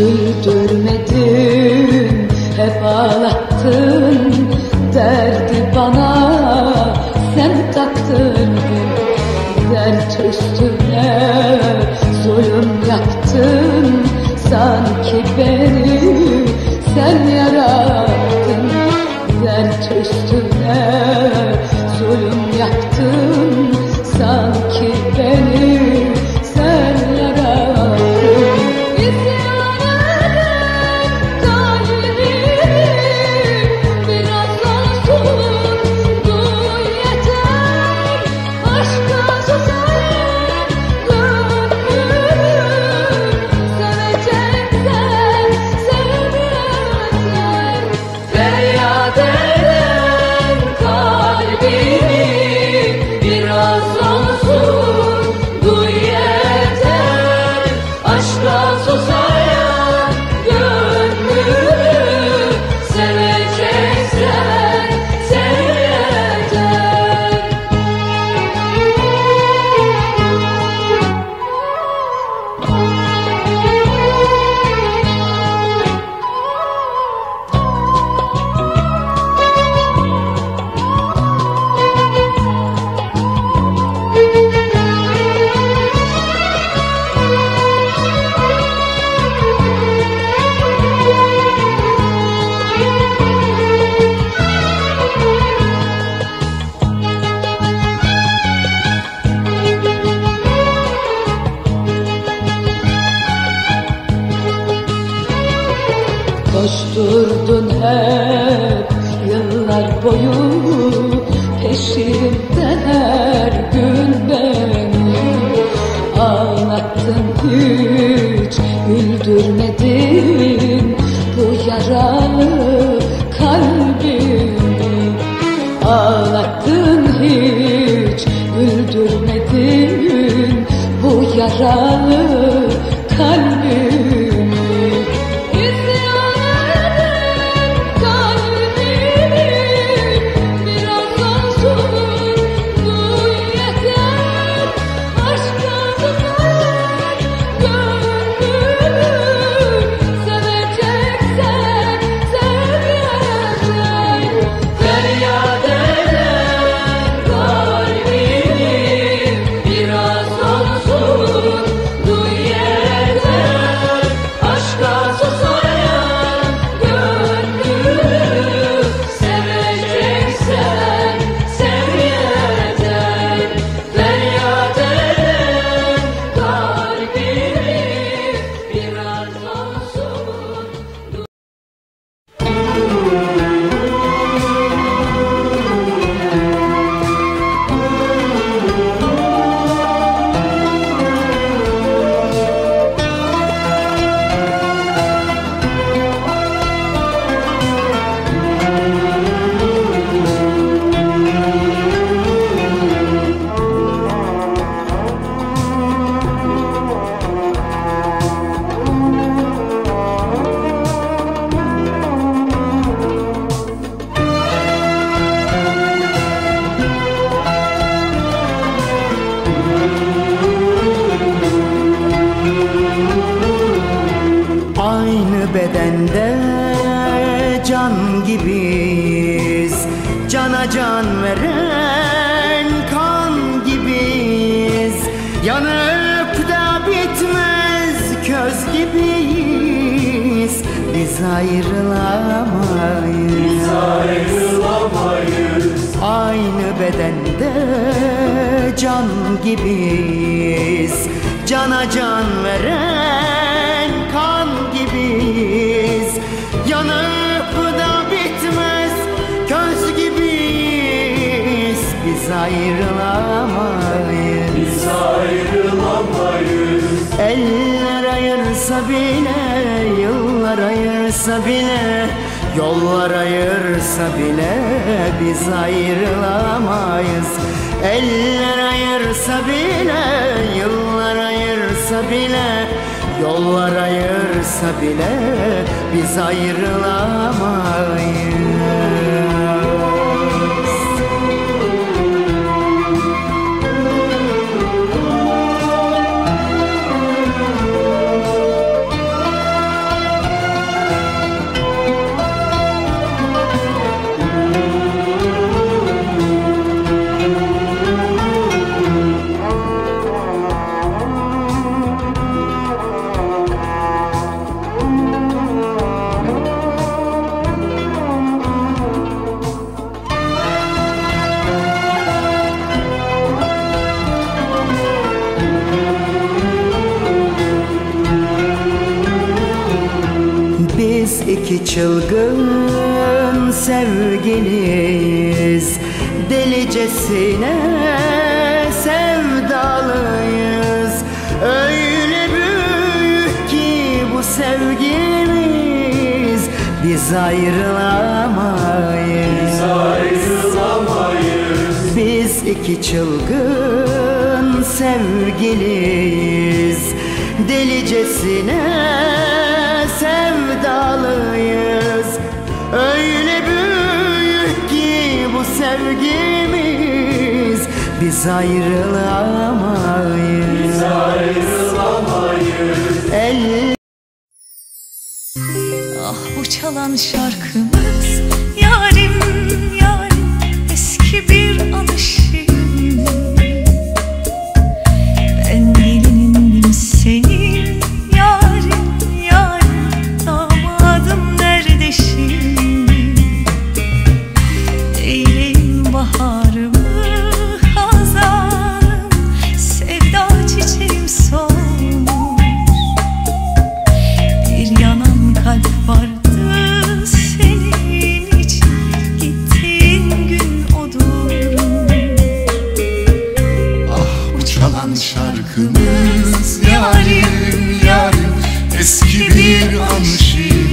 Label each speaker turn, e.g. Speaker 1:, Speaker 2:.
Speaker 1: güldürmedin Hep ağlattın derdi bana. Sen taktırdın dert üstüne. Zulüm yaptın sanki beni. Sen yarattın dert üstüne Koşturdun hep yıllar boyu Peşimden her gün beni Ağlattın hiç güldürmedin Bu yaralı kalbimi. Ağlattın hiç güldürmedin Bu yaralı
Speaker 2: bedende can gibiyiz. Cana can veren kan gibiyiz. Yanıp da bitmez köz gibiyiz. Biz ayrılamayız. Aynı bedende can gibiyiz. Cana can veren Yanıp da bitmez köz gibiyiz. Biz ayrılamayız. Biz ayrılamayız. Eller ayırsa bile, yıllar ayırsa bile Yollar ayırsa bile biz ayrılamayız. Eller ayırsa bile, yıllar ayırsa bile Yollar ayırsa bile biz ayrılamayız iki çılgın sevgiliyiz. Delicesine sevdalıyız. Öyle büyük ki bu sevgimiz Biz ayrılamayız. Biz iki çılgın sevgiliyiz. Delicesine sevdalıyız. Öyle büyük ki bu sevgimiz. Biz ayrılamayız. El
Speaker 3: Ah bu çalan şarkımız
Speaker 4: şarkımız Yarim yarim. Eski bir an şiir